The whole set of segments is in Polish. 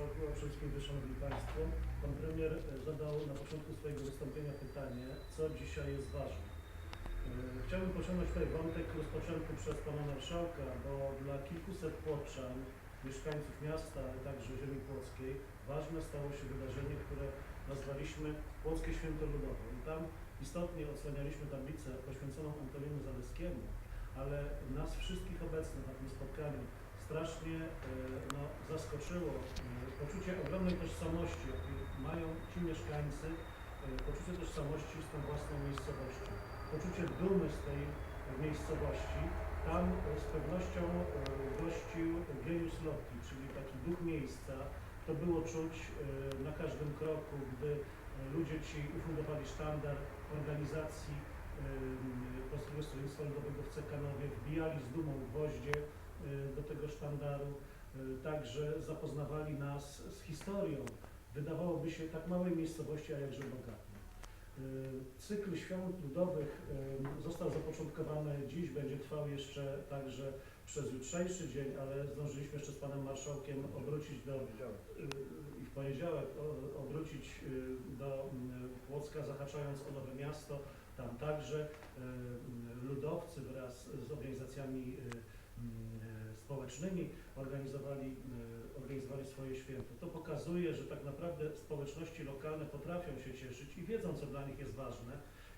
Miejskiej, Szanowni Państwo. Pan premier e, zadał na początku swojego wystąpienia pytanie, co dzisiaj jest ważne. E, Chciałbym pociągnąć tutaj wątek rozpoczęty przez Pana Marszałka, bo dla kilkuset Płoczan, mieszkańców miasta, ale także ziemi płockiej, ważne stało się wydarzenie, które nazwaliśmy Płockie Święto Ludowe. I tam istotnie odsłanialiśmy tablicę poświęconą Antoniemu Zaleskiemu, ale nas wszystkich obecnych na tym spotkaniu strasznie e, no, zaskoczyło e, poczucie ogromnej tożsamości, jakie mają ci mieszkańcy, e, poczucie tożsamości z tą własną miejscowością, poczucie dumy z tej miejscowości. Tam z pewnością gościł genius loci, czyli taki duch miejsca. To było czuć na każdym kroku, gdy ludzie ci ufundowali sztandar organizacji Polskiego Stronnictwa Ludowego w Cekanowie, wbijali z dumą gwoździe e, do tego sztandaru, e, także zapoznawali nas z historią, wydawałoby się tak małej miejscowości, a jakże bogatej. E, Cykl świąt ludowych został zapoczątkowany dziś, będzie trwał jeszcze także przez jutrzejszy dzień, ale zdążyliśmy jeszcze z Panem Marszałkiem obrócić do i w poniedziałek obrócić y, do Płocka, zahaczając o Nowe Miasto. Tam także y, ludowcy wraz z organizacjami y, społecznymi organizowali, y, organizowali swoje święto. To pokazuje, że tak naprawdę społeczności lokalne potrafią się cieszyć i wiedzą, co dla nich jest ważne.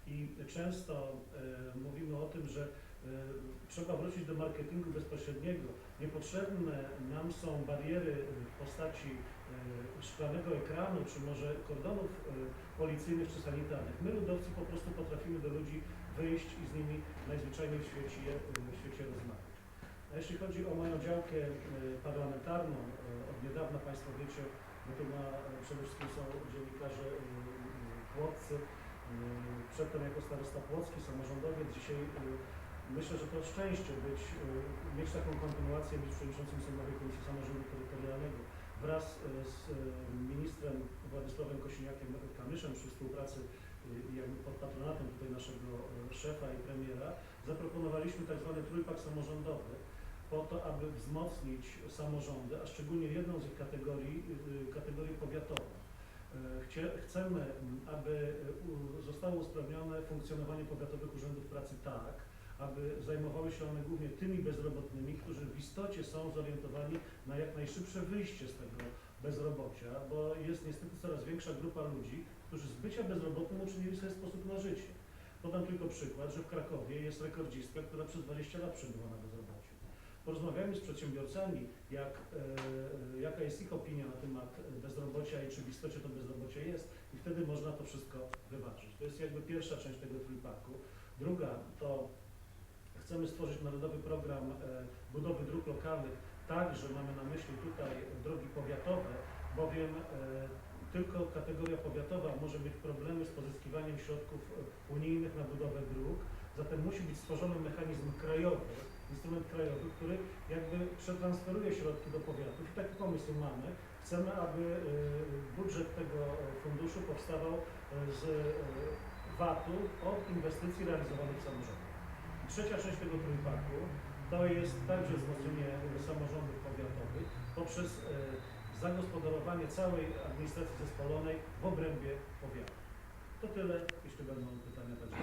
I często y, mówimy o tym, że trzeba wrócić do marketingu bezpośredniego. Niepotrzebne nam są bariery w postaci szklanego ekranu, czy może kordonów policyjnych czy sanitarnych. My ludowcy po prostu potrafimy do ludzi wyjść i z nimi najzwyczajniej w świecie, w świecie rozmawiać. A jeśli chodzi o moją działkę y, parlamentarną, y, od niedawna Państwo wiecie, bo tu na, przede wszystkim są dziennikarze płoccy, przedtem jako starosta płocki, samorządowiec, dzisiaj Myślę, że to szczęście być, mieć taką kontynuację, być przewodniczącym Sejmowej Komisji Samorządu Terytorialnego wraz z ministrem Władysławem Kosiniakiem-Kamyszem przy współpracy jakby pod patronatem tutaj naszego szefa i premiera zaproponowaliśmy tak zwany trójpak samorządowy po to, aby wzmocnić samorządy, a szczególnie jedną z ich kategorii, y, kategorię powiatową. Chcie- Chcemy, aby y, zostało usprawnione funkcjonowanie powiatowych urzędów pracy tak, aby zajmowały się one głównie tymi bezrobotnymi, którzy w istocie są zorientowani na jak najszybsze wyjście z tego bezrobocia, bo jest niestety coraz większa grupa ludzi, którzy z bycia bezrobotnym uczynili sobie sposób na życie. Podam tylko przykład, że w Krakowie jest rekordzistka, która przez 20 lat przebywa na bezrobociu. Porozmawiamy z przedsiębiorcami, jak, e, jaka jest ich opinia na temat bezrobocia i czy w istocie to bezrobocie jest i wtedy można to wszystko wyważyć. To jest jakby pierwsza część tego trójpaku. Druga to Chcemy stworzyć narodowy program e, budowy dróg lokalnych, także mamy na myśli tutaj drogi powiatowe, bowiem e, tylko kategoria powiatowa może mieć problemy z pozyskiwaniem środków e, unijnych na budowę dróg, zatem musi być stworzony mechanizm krajowy, instrument krajowy, który jakby przetransferuje środki do powiatów i taki pomysł mamy. Chcemy, aby e, budżet tego e, funduszu powstawał e, z VAT-u od inwestycji realizowanych w samorządach. Trzecia część tego trójpaku to jest także wzmocnienie samorządów powiatowych poprzez zagospodarowanie całej administracji zespolonej w obrębie powiatu. To tyle, jeśli będą pytania także.